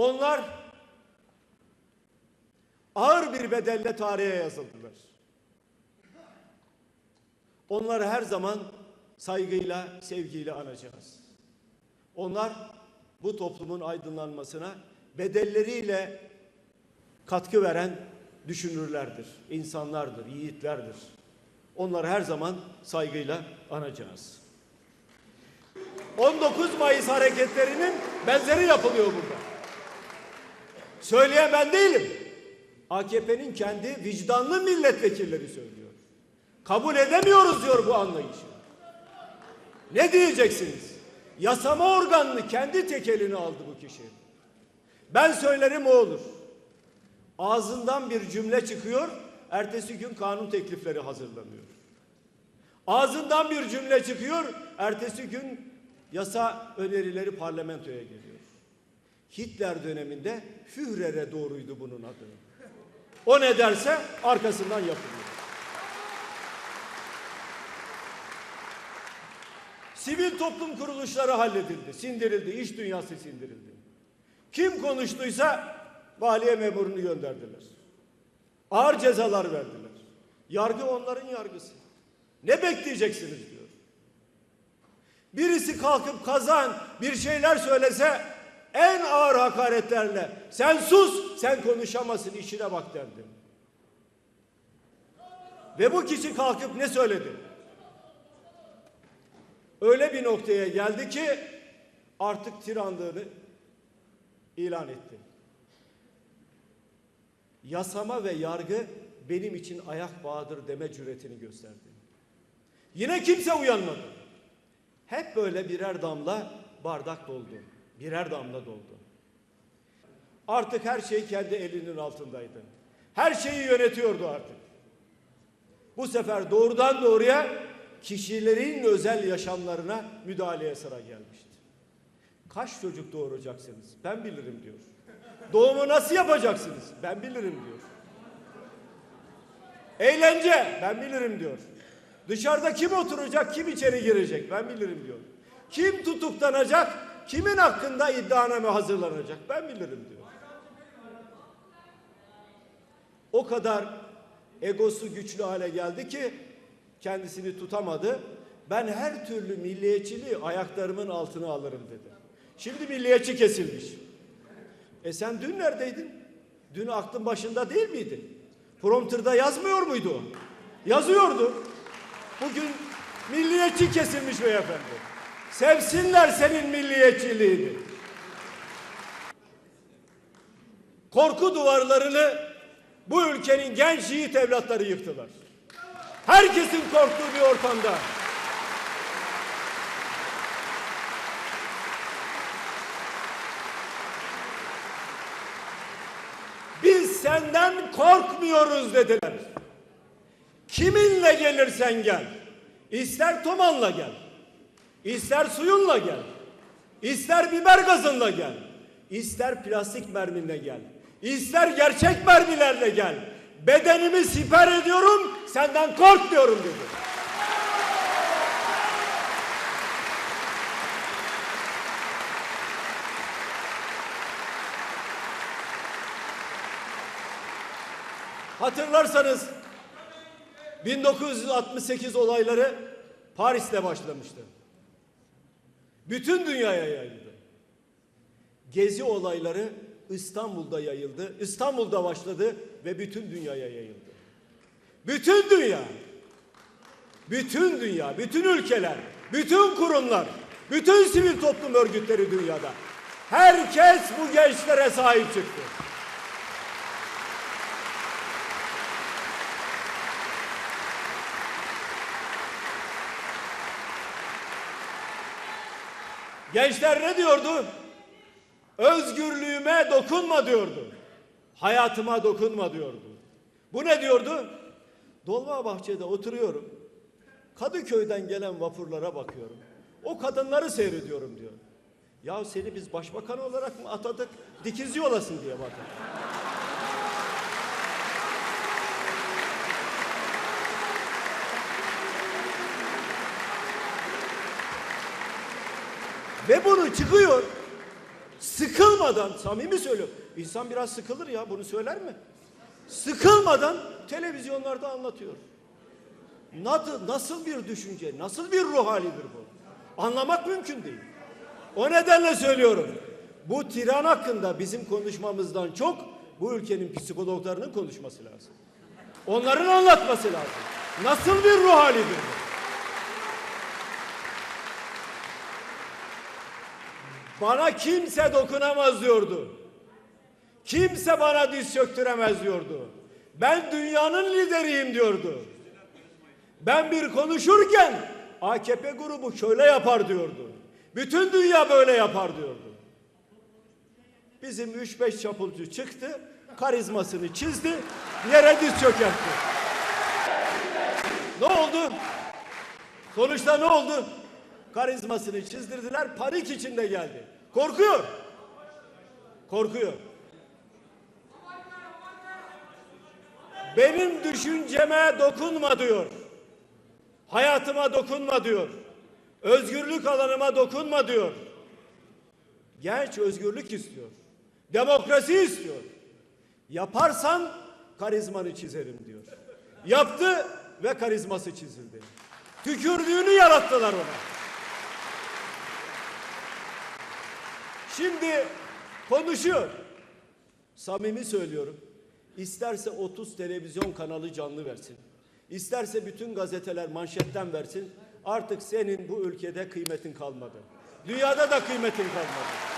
Onlar ağır bir bedelle tarihe yazıldılar. Onları her zaman saygıyla, sevgiyle anacağız. Onlar bu toplumun aydınlanmasına bedelleriyle katkı veren düşünürlerdir, insanlardır, yiğitlerdir. Onları her zaman saygıyla anacağız. 19 Mayıs hareketlerinin benzeri yapılıyor burada. Söyleyen ben değilim. AKP'nin kendi vicdanlı milletvekilleri söylüyor. Kabul edemiyoruz diyor bu anlayışı. Ne diyeceksiniz? Yasama organını kendi tekelini aldı bu kişi. Ben söylerim o olur. Ağzından bir cümle çıkıyor, ertesi gün kanun teklifleri hazırlanıyor. Ağzından bir cümle çıkıyor, ertesi gün yasa önerileri parlamentoya geliyor. Hitler döneminde Führer'e doğruydu bunun adı. O ne derse arkasından yapılıyor. Sivil toplum kuruluşları halledildi, sindirildi, iş dünyası sindirildi. Kim konuştuysa valiye memurunu gönderdiler. Ağır cezalar verdiler. Yargı onların yargısı. Ne bekleyeceksiniz diyor. Birisi kalkıp kazan bir şeyler söylese en ağır hakaretlerle sen sus sen konuşamazsın işine bak derdim. Ve bu kişi kalkıp ne söyledi? Öyle bir noktaya geldi ki artık tiranlığını ilan etti. Yasama ve yargı benim için ayak bağıdır deme cüretini gösterdi. Yine kimse uyanmadı. Hep böyle birer damla bardak doldu. Birer damla doldu. Artık her şey kendi elinin altındaydı. Her şeyi yönetiyordu artık. Bu sefer doğrudan doğruya kişilerin özel yaşamlarına müdahaleye sıra gelmişti. Kaç çocuk doğuracaksınız? Ben bilirim diyor. Doğumu nasıl yapacaksınız? Ben bilirim diyor. Eğlence ben bilirim diyor. Dışarıda kim oturacak, kim içeri girecek ben bilirim diyor. Kim tutuklanacak, kimin hakkında iddianame hazırlanacak ben bilirim diyor. O kadar egosu güçlü hale geldi ki kendisini tutamadı. Ben her türlü milliyetçiliği ayaklarımın altına alırım dedi. Şimdi milliyetçi kesilmiş. E sen dün neredeydin? Dün aklın başında değil miydi? Prompterda yazmıyor muydu? Yazıyordu. Bugün milliyetçi kesilmiş beyefendi. Sevsinler senin milliyetçiliğini. Korku duvarlarını bu ülkenin genç yiğit evlatları yıktılar. Herkesin korktuğu bir ortamda. Biz senden korkmuyoruz dediler. Kiminle gelirsen gel. İster tomanla gel. İster suyunla gel. İster biber gazınla gel. İster plastik merminle gel. İster gerçek mermilerle gel. Bedenimi siper ediyorum, senden korkmuyorum dedi. Hatırlarsanız 1968 olayları Paris'te başlamıştı. Bütün dünyaya yayıldı. Gezi olayları İstanbul'da yayıldı. İstanbul'da başladı ve bütün dünyaya yayıldı. Bütün dünya, bütün dünya, bütün ülkeler, bütün kurumlar, bütün sivil toplum örgütleri dünyada. Herkes bu gençlere sahip çıktı. Gençler ne diyordu? Özgürlüğüme dokunma diyordu. Hayatıma dokunma diyordu. Bu ne diyordu? Dolmabahçe'de oturuyorum. Kadıköy'den gelen vapurlara bakıyorum. O kadınları seyrediyorum diyor. Ya seni biz başbakan olarak mı atadık? Dikizci olasın diye bakın. Ve bunu çıkıyor sıkılmadan samimi söylüyorum. İnsan biraz sıkılır ya bunu söyler mi? Sıkılmadan televizyonlarda anlatıyor. Nasıl, nasıl bir düşünce, nasıl bir ruh halidir bu? Anlamak mümkün değil. O nedenle söylüyorum. Bu tiran hakkında bizim konuşmamızdan çok bu ülkenin psikologlarının konuşması lazım. Onların anlatması lazım. Nasıl bir ruh halidir bu? Bana kimse dokunamaz diyordu. Kimse bana diz çöktüremez diyordu. Ben dünyanın lideriyim diyordu. Ben bir konuşurken AKP grubu şöyle yapar diyordu. Bütün dünya böyle yapar diyordu. Bizim 3-5 çapulcu çıktı, karizmasını çizdi, yere diz çökertti. Ne oldu? Sonuçta ne oldu? Karizmasını çizdirdiler, panik içinde geldi. Korkuyor. Korkuyor. Benim düşünceme dokunma diyor. Hayatıma dokunma diyor. Özgürlük alanıma dokunma diyor. Genç özgürlük istiyor. Demokrasi istiyor. Yaparsan karizmanı çizerim diyor. Yaptı ve karizması çizildi. Tükürdüğünü yarattılar ona. Şimdi konuşuyor. Samimi söylüyorum. İsterse 30 televizyon kanalı canlı versin. İsterse bütün gazeteler manşetten versin. Artık senin bu ülkede kıymetin kalmadı. Dünyada da kıymetin kalmadı.